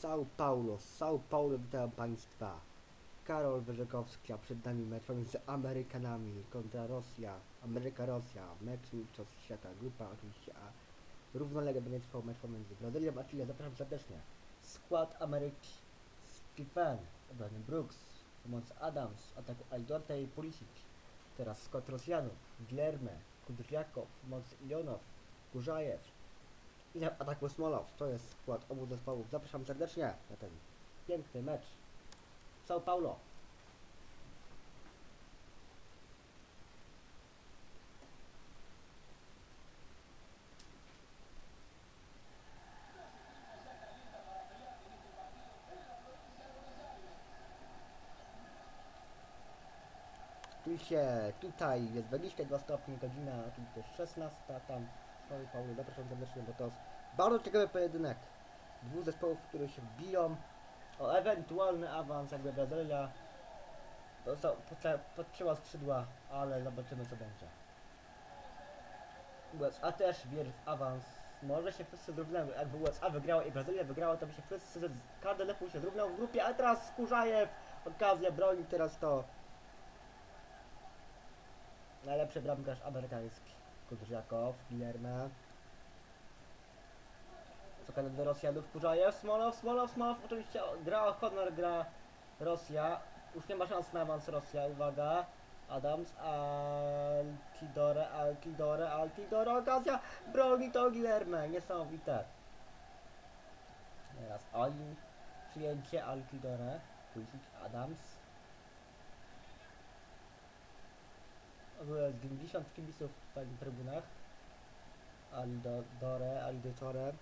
São Paulo, São Paulo, witam Państwa. Karol Wyrzekowski, a przed nami mecz pomiędzy Amerykanami kontra Rosja. Ameryka-Rosja, mecz Mistrzostw Świata, grupa oczywiście A. Równolegle będzie trwał mecz pomiędzy Brazylią a Chile. Zapraszam serdecznie. Skład Ameryki. Stephen, obrony Brooks, pomoc Adams, ataku Aldorte i Pulisic. Teraz skład Rosjanów. Glerme, Kudryakow, pomoc Ilionow, Kurzajew, i ataku Smolow. To jest skład obu zespołów. Zapraszam serdecznie na ten piękny mecz. São Paulo. Się, tutaj jest 22 stopni, godzina, tu też 16, tam São Paulo, zapraszam serdecznie, bo to jest bardzo ciekawy pojedynek dwóch zespołów, które się biją o ewentualny awans, jakby Brazylia dostał, skrzydła, ale zobaczymy co będzie. USA też wierzy w awans. Może się wszyscy zrównają, jakby USA wygrała i Brazylia wygrała, to by się wszyscy, każdy lepiej się zrównał w grupie, a teraz Skórzajew, okazja broni, teraz to najlepszy bramkarz amerykański. Kudrzakow, Guillerme. Co do Rosjanów, Kurzajew, Smolow, Smolow, Smolow, oczywiście gra Honor, gra Rosja. Już nie ma szans na awans Rosja, uwaga. Adams, Altidore, Altidore, Altidore, okazja, broni to Guillerme, niesamowite. Teraz Olin, przyjęcie Altidore, Pulisic, Adams. Jest 90 kibiców tutaj na trybunach. Aldidore, Alditore.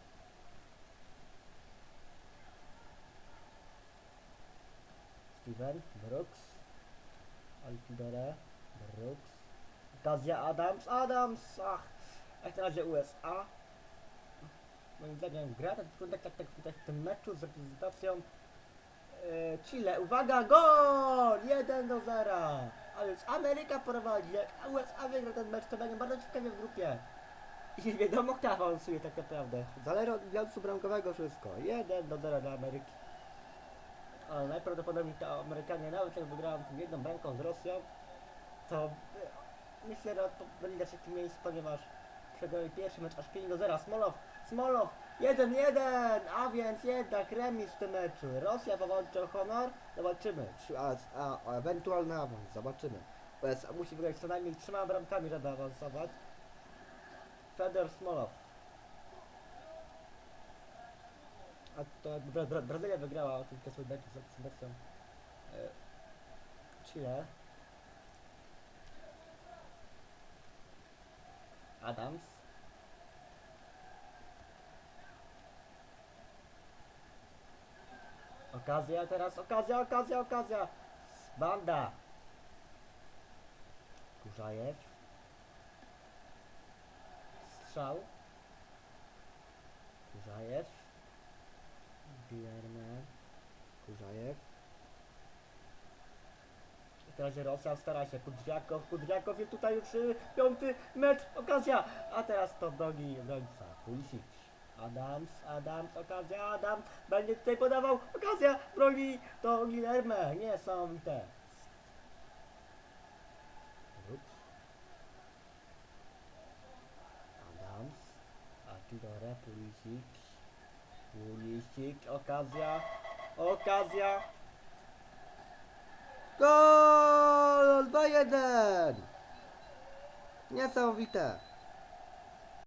Steven, Brooks, Altidore, Brooks, Okazja Adams, Adams, ach, jak na razie USA. Moim zdaniem gra tak wygląda tak, tak, tak w tym meczu z reprezentacją e, Chile. Uwaga, gol! 1 do 0. A więc Ameryka prowadzi. Jak USA wygra ten mecz, to będzie bardzo ciekawie w grupie. I nie wiadomo kto awansuje tak naprawdę. Zależy od bilansu bramkowego wszystko. 1 do 0 dla Ameryki. Ale najprawdopodobniej to Amerykanie nawet jak wygrałem tym jedną bramką z Rosją, to e, myślę, że to będzie na trzecim miejscu, ponieważ przegrali pierwszy mecz aż 5 do 0. Smolow, Smolow, 1-1, a więc jednak remis w tym meczu. Rosja powalczy o honor, zobaczymy. Czy- A, a, a ewentualny awans, zobaczymy. USA musi wygrać co najmniej trzema bramkami, żeby awansować. Fedor Smolow. A to Bra Bra Brazylia wygrała oczywiście swój mecz z reprezentacją e, Chile. Adams. Okazja teraz, okazja, okazja, okazja. Banda. Kurzajew. Strzał. Kurzajew. Guillerme. Kurzajew. I teraz Rosja stara się. Kudryakow, Kudryakow jest tutaj już y, piąty mecz, okazja. A teraz to broni obrońca. Pulisic. Adams, Adams, okazja, Adams. Będzie tutaj podawał, okazja, broni to Guillerme. Niesamowite. Brooks. Adams. Altidore, Pulisic. Pulisic, okazja. Okazja. Gol! 2-1! Niesamowite.